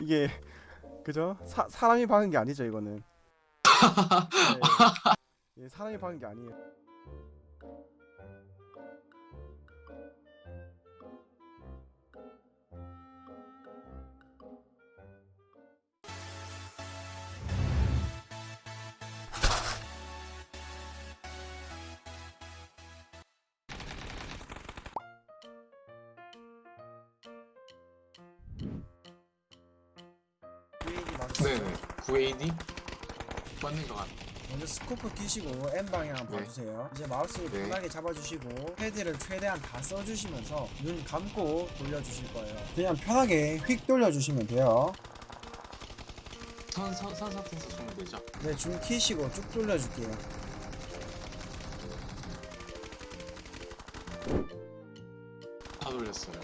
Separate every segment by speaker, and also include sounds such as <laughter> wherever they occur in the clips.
Speaker 1: 이게 그죠? 사, 사람이 박은 게 아니죠 이거는. <laughs> 네. 예, 사람이 박은 게 아니에요.
Speaker 2: 네네 9AD 맞는 것 같아
Speaker 1: 먼저 스코프 끼시고 M 방향
Speaker 2: 네.
Speaker 1: 봐주세요. 이제 마우스를
Speaker 2: 네.
Speaker 1: 편하게 잡아주시고 패드를 최대한 다 써주시면서 눈 감고 돌려주실 거예요. 그냥 편하게 휙 돌려주시면 돼요.
Speaker 2: 선, 선, 선사태에서 주면 되죠
Speaker 1: 네, 줌 키시고 쭉 돌려줄게요.
Speaker 2: 다 돌렸어요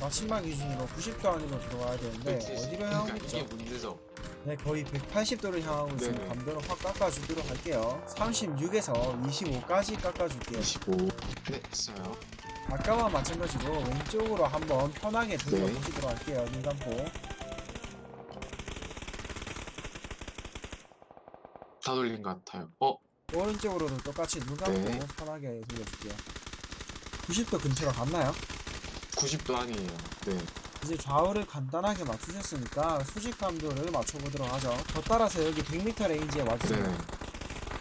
Speaker 1: 마침막 기준으로 90도 안으로 들어와야 되는데 어디로 향하고
Speaker 2: 그러니까 이게? 문제죠
Speaker 1: 네, 거의 180도를 향하고 있으면
Speaker 2: 네네.
Speaker 1: 감도를 확 깎아주도록 할게요. 36에서 25까지 깎아줄게요.
Speaker 2: 25 네, 했어요
Speaker 1: 아까와 마찬가지로 왼쪽으로 한번 편하게 돌려보시도록 할게요. 눈 감고.
Speaker 2: 다 돌린 것 같아요 어?
Speaker 1: 오른쪽으로도 똑같이 눈 감고
Speaker 2: 네.
Speaker 1: 편하게 돌려줄게요. 90도 근처로 갔나요?
Speaker 2: 90도 아니에요 네
Speaker 1: 이제 좌우를 간단하게 맞추셨으니까 수직 감도를 맞춰보도록 하죠. 더 따라서 여기 100m 레인지에 와주세요.
Speaker 2: 네네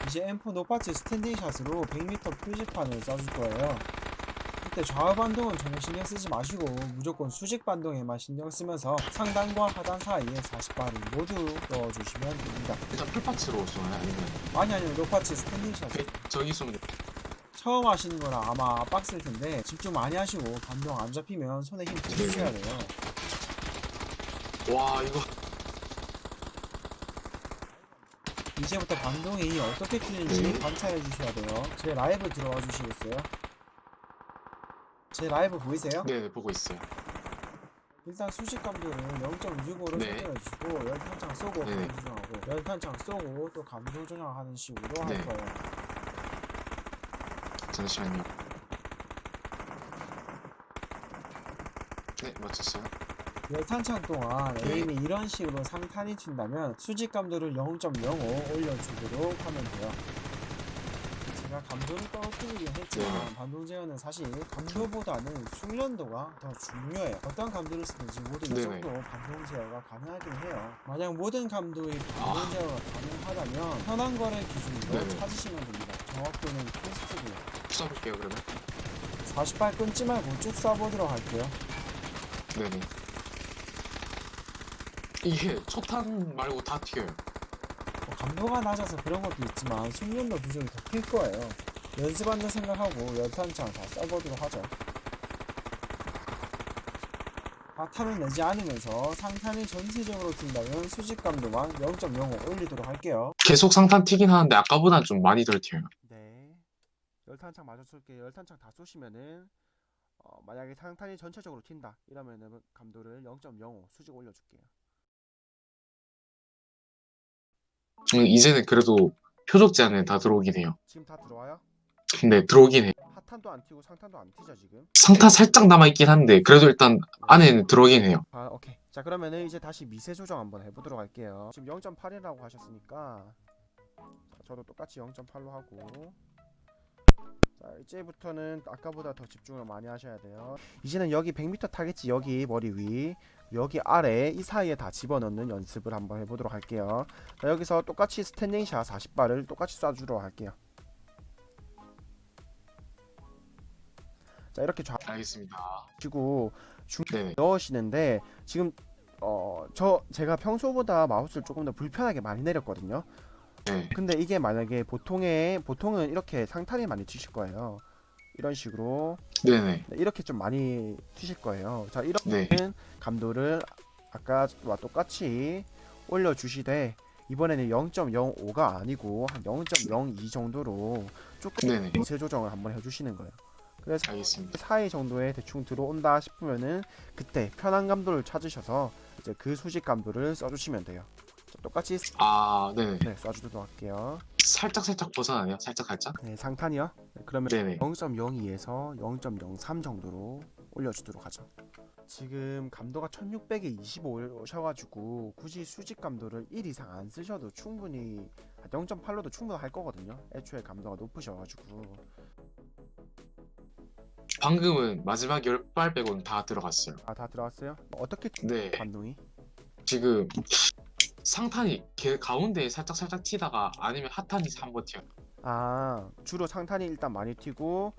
Speaker 1: 이제 M4 노파츠 스탠딩 샷으로 100m 표지판을 쏴줄 거예요. 이때 좌우 반동은 전혀 신경 쓰지 마시고 무조건 수직 반동에만 신경 쓰면서 상단과 하단 사이에 40발을 모두 넣어주시면 됩니다.
Speaker 2: 일단 풀파츠로 쏘나요? 아니면
Speaker 1: 아니 아니요 노파츠 스탠딩 샷.
Speaker 2: 네, 저기 쏘면 돼
Speaker 1: 처음 하시는 거라 아마 빡셀 텐데 집중 많이 하시고 반동 안 잡히면 손에 힘 주셔야 돼요.
Speaker 2: 와 이거
Speaker 1: 이제부터 반동이 어떻게 튀는지
Speaker 2: 네.
Speaker 1: 관찰해 주셔야 돼요. 제 라이브 들어와 주시겠어요? 제 라이브 보이세요?
Speaker 2: 네네 보고 있어요
Speaker 1: 일단 수직 감도를 0.65로
Speaker 2: 네.
Speaker 1: 설정해 주고 열탄창 쏘고
Speaker 2: 네네.
Speaker 1: 감도 조정하고 열탄창 쏘고 또 감도 조정하는 식으로
Speaker 2: 네.
Speaker 1: 할 거예요.
Speaker 2: 잠시만요 네 맞췄어요
Speaker 1: 열탄창 동안
Speaker 2: 네.
Speaker 1: 에임이 이런 식으로 상탄이 튄다면 수직 감도를 0.05 올려주도록 하면 돼요. 제가 감도를 떨어뜨리긴 했지만
Speaker 2: 네.
Speaker 1: 반동 제어는 사실 감도보다는 숙련도가 더 중요해요. 어떤 감도를 쓰든지 모두 이. 정도 반동 제어가 가능하긴 해요. 만약 모든 감도의 반동
Speaker 2: 아.
Speaker 1: 제어가 가능하다면 편한 거를 기준으로
Speaker 2: 네네.
Speaker 1: 찾으시면 됩니다. 정확도는 필수고요.
Speaker 2: 쏴볼게요 그러면
Speaker 1: 48 끊지 말고 쭉 쏴보도록 할게요.
Speaker 2: 네네 이게 초탄 말고 다 튀어요
Speaker 1: 뭐 감도가 낮아서 그런 것도 있지만 숙련도 부족이 더 클 거예요. 연습한다 생각하고 열탄창 다 써보도록 하죠. 하탄을 내지 않으면서 상탄이 전체적으로 튄다면 수직 감도만 0.05 올리도록 할게요.
Speaker 2: 계속 상탄 튀긴 하는데 아까보단 좀 많이 덜 튀어요
Speaker 1: 네. 열탄창 마저 쏠게요. 열탄창 다 쏘시면은 어, 만약에 상탄이 전체적으로 튄다 이러면은 감도를 0.05 수직 올려줄게요.
Speaker 2: 음, 이제는 그래도 표적 제한에 다 들어오긴 해요.
Speaker 1: 지금 다 들어와요?
Speaker 2: 근데 들어오긴 해요.
Speaker 1: 하탄도 안 튀고 상탄도 안 튀죠 지금?
Speaker 2: 상탄 살짝 남아있긴 한데 그래도 일단 안에는 들어오긴 해요.
Speaker 1: 아 오케이. 자 그러면은 이제 다시 미세 조정 한번 해보도록 할게요. 지금 0.8이라고 하셨으니까 자, 저도 똑같이 0.8로 하고 자 이제부터는 아까보다 더 집중을 많이 하셔야 돼요. 이제는 여기 100m 타겠지 여기 머리 위 여기 아래 이 사이에 다 집어넣는 연습을 한번 해보도록 할게요. 자 여기서 똑같이 스탠딩 샷 40발을 똑같이 쏴주도록 할게요. 자 이렇게
Speaker 2: 알겠습니다.
Speaker 1: 좌지고
Speaker 2: 네네.
Speaker 1: 넣으시는데 지금 어 저 제가 평소보다 마우스를 조금 더 불편하게 많이 내렸거든요.
Speaker 2: 네
Speaker 1: 근데 이게 만약에 보통의 보통은 이렇게 상탄이 많이 튀실 거예요. 이런 식으로
Speaker 2: 네네
Speaker 1: 네, 이렇게 좀 많이 튀실 거예요. 자 이렇게는
Speaker 2: 네.
Speaker 1: 감도를 아까와 똑같이 올려주시되 이번에는 0.05가 아니고 한 0.02 정도로 조금
Speaker 2: 네네
Speaker 1: 미세 조정을 한번 해주시는 거예요. 그래서
Speaker 2: 알겠습니다
Speaker 1: 사이 정도에 대충 들어온다 싶으면은 그때 편한 감도를 찾으셔서 이제 그 수직 감도를 써주시면 돼요. 자, 똑같이
Speaker 2: 아 네네
Speaker 1: 네, 써주도록 할게요.
Speaker 2: 살짝 살짝 벗어나네요 살짝 살짝
Speaker 1: 네, 상탄이요. 네, 그러면
Speaker 2: 네네
Speaker 1: 0.02에서 0.03 정도로 올려주도록 하죠. 지금 감도가 1600에 25셔가지고 굳이 수직 감도를 1 이상 안 쓰셔도 충분히 0.8로도 충분할 거거든요. 애초에 감도가 높으셔가지고
Speaker 2: 방금은 마지막 열발 빼고는 다 들어갔어요.
Speaker 1: 아 다 들어왔어요? 어떻게
Speaker 2: 네.
Speaker 1: 감동이?
Speaker 2: 지금 상탄이 개 가운데에 살짝 살짝 튀다가 아니면 하탄이 한번 튀어.
Speaker 1: 아 주로 상탄이 일단 많이 튀고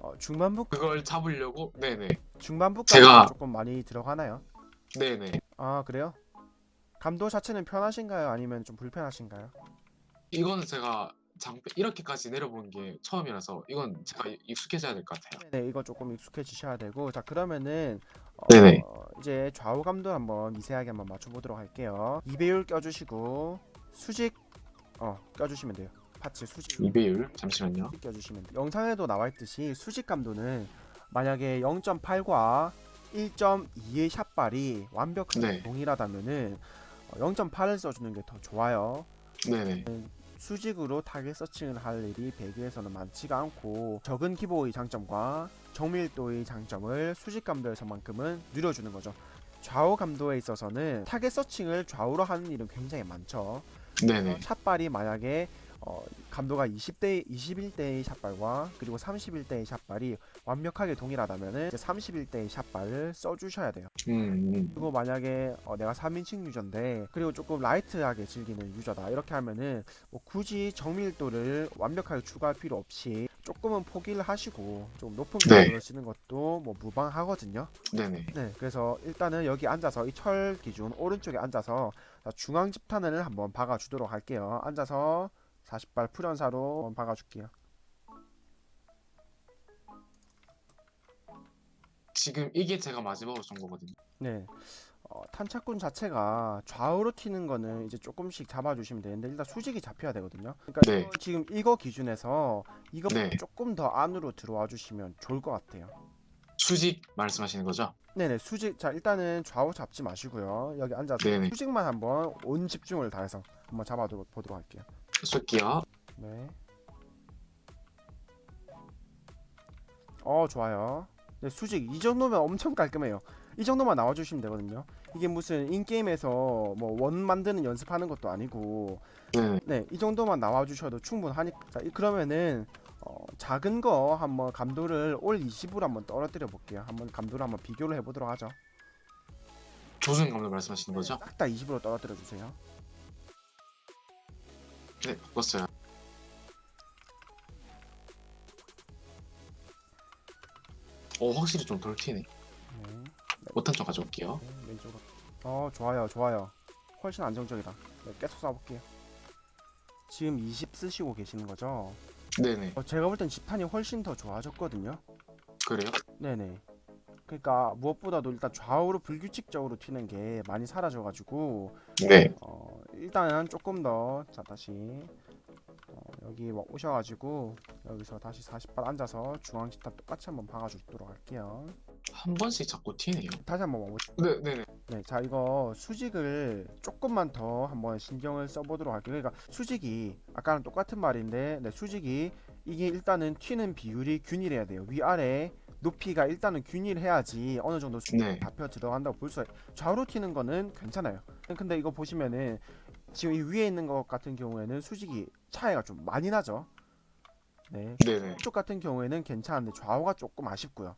Speaker 1: 어, 중반부
Speaker 2: 그걸 잡으려고 네네
Speaker 1: 중반부까지
Speaker 2: 제가-
Speaker 1: 조금 많이 들어가나요?
Speaker 2: 네네
Speaker 1: 아 그래요? 감도 자체는 편하신가요? 아니면 좀 불편하신가요?
Speaker 2: 이거는 제가 장 이렇게까지 내려본 게 처음이라서 이건 제가 익숙해져야 될 것 같아요.
Speaker 1: 네, 이거 조금 익숙해지셔야 되고 자 그러면은 어,
Speaker 2: 네네.
Speaker 1: 이제 좌우 감도 한번 미세하게 한번 맞춰보도록 할게요. 2배율 껴주시고 수직 어 껴주시면 돼요. 파츠 수직
Speaker 2: 이 배율 잠시만요.
Speaker 1: 껴주시면 돼요. 영상에도 나와 있듯이 수직 감도는 만약에 0.8과 1.2의 샷발이 완벽하게
Speaker 2: 네.
Speaker 1: 동일하다면은 0.8을 써주는 게 더 좋아요.
Speaker 2: 네네
Speaker 1: 수직으로 타겟 서칭을 할 일이 배그에서는 많지가 않고 적은 기보의 장점과 정밀도의 장점을 수직 감도에서만큼은 누려주는 거죠. 좌우 감도에 있어서는 타겟 서칭을 좌우로 하는 일은 굉장히 많죠.
Speaker 2: 네네
Speaker 1: 샷발이 만약에 어, 감도가 20대 21대의 샷발과 그리고 31대의 샷발이 완벽하게 동일하다면은 이제 31대의 샷발을 써주셔야 돼요.
Speaker 2: 음, 음.
Speaker 1: 그리고 만약에 어, 내가 3인칭 유저인데 그리고 조금 라이트하게 즐기는 유저다 이렇게 하면은 뭐 굳이 정밀도를 완벽하게 추가할 필요 없이 조금은 포기를 하시고 좀 높은
Speaker 2: 네.
Speaker 1: 감도를 쓰는 것도 뭐 무방하거든요.
Speaker 2: 네네
Speaker 1: 네, 그래서 일단은 여기 앉아서 이 철 기준 오른쪽에 앉아서 자, 중앙 집탄을 한번 박아주도록 할게요. 앉아서 40발 풀연사로 박아줄게요.
Speaker 2: 지금 이게 제가 마지막으로 쏜 거거든요.
Speaker 1: 네. 어, 탄착군 자체가 좌우로 튀는 거는 이제 조금씩 잡아주시면 되는데 일단 수직이 잡혀야 되거든요. 그러니까
Speaker 2: 네.
Speaker 1: 지금 이거 기준에서 이거
Speaker 2: 네.
Speaker 1: 조금 더 안으로 들어와 주시면 좋을 것 같아요.
Speaker 2: 수직 말씀하시는 거죠?
Speaker 1: 네네 수직 자 일단은 좌우 잡지 마시고요. 여기 앉아서
Speaker 2: 네네.
Speaker 1: 수직만 한번 온 집중을 다해서 한번 잡아보도록 할게요.
Speaker 2: 쏠게요.
Speaker 1: 네. 어 좋아요. 네 수직 이 정도면 엄청 깔끔해요. 이 정도만 나와주시면 되거든요. 이게 무슨 인게임에서 뭐 원 만드는 연습하는 것도 아니고
Speaker 2: 네네
Speaker 1: 네이 정도만 나와주셔도 충분하니까 자 이- 그러면은 어, 작은 거 한번 감도를 올 20으로 한번 떨어뜨려 볼게요. 한번 감도를 한번 비교를 해보도록 하죠.
Speaker 2: 조준 감독 말씀하시는 거죠?
Speaker 1: 싹 다 20으로 떨어뜨려 주세요.
Speaker 2: 네 바꿨어요. 오 확실히 좀 덜 튀네.
Speaker 1: 네,
Speaker 2: 못한 쪽 가져올게요.
Speaker 1: 네 왼쪽으로. 어 좋아요 좋아요. 훨씬 안정적이다. 네, 계속 쏴볼게요. 지금 20 쓰시고 계시는 거죠?
Speaker 2: 네네
Speaker 1: 어, 제가 볼땐 집탄이 훨씬 더 좋아졌거든요.
Speaker 2: 그래요?
Speaker 1: 네네. 그러니까 무엇보다도 일단 좌우로 불규칙적으로 튀는 게 많이 사라져가지고
Speaker 2: 네
Speaker 1: 어, 일단은 조금 더 자 다시 어, 여기 와- 오셔가지고 여기서 다시 40발 앉아서 중앙 집탄 똑같이 한번 박아주도록 할게요.
Speaker 2: 한 번씩 자꾸 튀네요.
Speaker 1: 다시 한번 와보.
Speaker 2: 네 네 네
Speaker 1: 네, 자 이거 수직을 조금만 더 한번 신경을 써보도록 할게요. 그러니까 수직이 아까랑 똑같은 말인데, 네, 수직이 이게 일단은 튀는 비율이 균일해야 돼요. 위 아래 높이가 일단은 균일해야지 어느 정도
Speaker 2: 네.
Speaker 1: 잡혀 들어간다고 볼 수. 좌우로 튀는 거는 괜찮아요. 근데 이거 보시면은 지금 이 위에 있는 것 같은 경우에는 수직이 차이가 좀 많이 나죠. 네,
Speaker 2: 네네
Speaker 1: 쪽 같은 경우에는 괜찮은데 좌우가 조금 아쉽고요.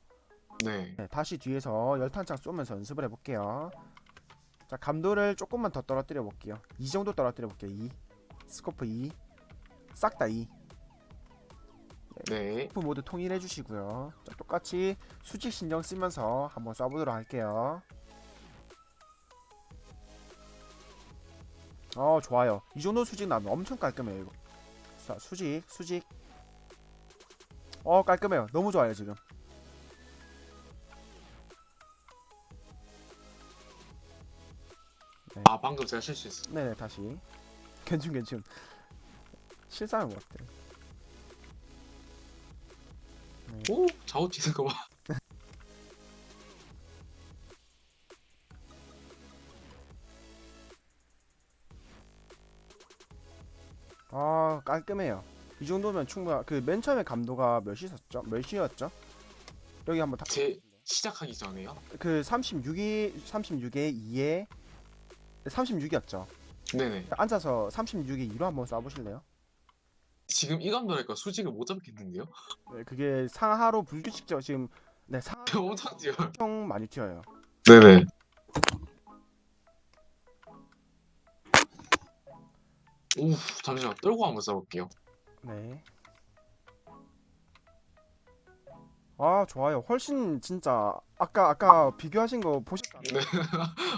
Speaker 2: 네
Speaker 1: 네, 다시 뒤에서 열탄창 쏘면서 연습을 해볼게요. 자, 감도를 조금만 더 떨어뜨려 볼게요. 이 정도 떨어뜨려 볼게요. 2. 스코프 2. 싹 다 2.
Speaker 2: 네.
Speaker 1: 스코프 모두 통일해 주시고요. 자, 똑같이 수직 신경 쓰면서 한번 쏴보도록 할게요. 어, 좋아요. 이 정도 수직 나면 엄청 깔끔해요, 이거. 자, 수직, 수직. 어, 깔끔해요. 너무 좋아요, 지금.
Speaker 2: 아 방금 제가 실수했어요.
Speaker 1: 네네 다시 괜춘 괜춘 실수한 것 같아
Speaker 2: 오 좌우 튀는 거 봐.
Speaker 1: 아 깔끔해요 이 정도면 충분하 그 맨 처음에 감도가 몇이었죠? 몇이었죠? 여기 한번 다
Speaker 2: 제 시작하기 전에요?
Speaker 1: 그 36이 36에 2에 36이었죠.
Speaker 2: 네네.
Speaker 1: 앉아서 36에 2로 한번 쏴보실래요?
Speaker 2: 지금 이 감도니까 수직을 못 잡겠는데요?
Speaker 1: 네, 그게 상하로 불규칙적 지금 네 상하 <laughs>
Speaker 2: 엄청 뛰어요.
Speaker 1: 엄청 많이 튀어요.
Speaker 2: 네네. 오 잠시만 떨고 한번 써볼게요.
Speaker 1: 네. 아 좋아요. 훨씬 진짜 아까 아까 비교하신 거 보셨다.
Speaker 2: 네.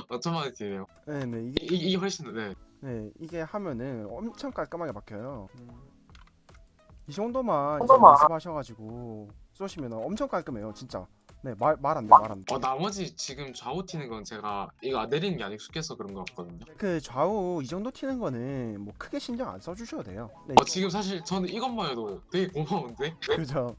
Speaker 2: 어쩜 많이 뛰네요.
Speaker 1: 네네
Speaker 2: 이,
Speaker 1: 이게
Speaker 2: 이, 이게 훨씬 네.
Speaker 1: 네 이게 하면은 엄청 깔끔하게 박혀요. 이 정도만 이제
Speaker 3: 정도만.
Speaker 1: 연습하셔가지고 쏘시면 엄청 깔끔해요 진짜. 네 말 말 안 돼 말 안 돼.
Speaker 2: 어 나머지 지금 좌우 튀는 건 제가 이거 내리는 게 안 익숙해서 그런 것 같거든요.
Speaker 1: 그 좌우 이 정도 튀는 거는 뭐 크게 신경 안 써주셔도 돼요. 네,
Speaker 2: 어 지금 사실 저는 이것만 해도 되게 고마운데. <laughs>
Speaker 1: 그죠.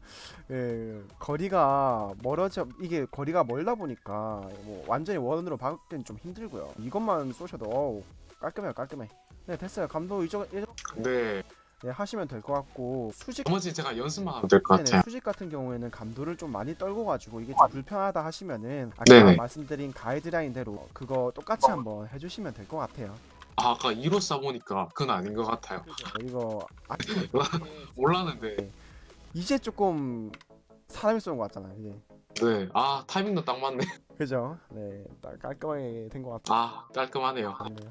Speaker 1: 예, 거리가 멀어져 이게 거리가 멀다 보니까 뭐 완전히 원으로 박기는 좀 힘들고요. 이것만 쏘셔도 어우, 깔끔해요, 깔끔해. 네, 됐어요. 감도 이쪽 이
Speaker 2: 네.
Speaker 1: 네, 하시면 될 것 같고 수직
Speaker 2: 나머지 제가 연습만 하면 될 것
Speaker 1: 네네,
Speaker 2: 같아요.
Speaker 1: 수직 같은 경우에는 감도를 좀 많이 떨고 가지고 이게 좀 불편하다 하시면은 아까
Speaker 2: 네네.
Speaker 1: 말씀드린 가이드라인대로 그거 똑같이 한번 해주시면 될 것 같아요.
Speaker 2: 아 아까 2로 쏴보니까 그건 아닌 것 같아요.
Speaker 1: 이거 아, <laughs>
Speaker 2: 몰랐는데.
Speaker 1: 이제 조금 사람이 쏘는 것 같잖아요. 이제.
Speaker 2: 네. 아 타이밍도 딱 맞네.
Speaker 1: 그죠? 네, 딱 깔끔하게 된 것 같아요.
Speaker 2: 아 깔끔하네요.
Speaker 1: 네.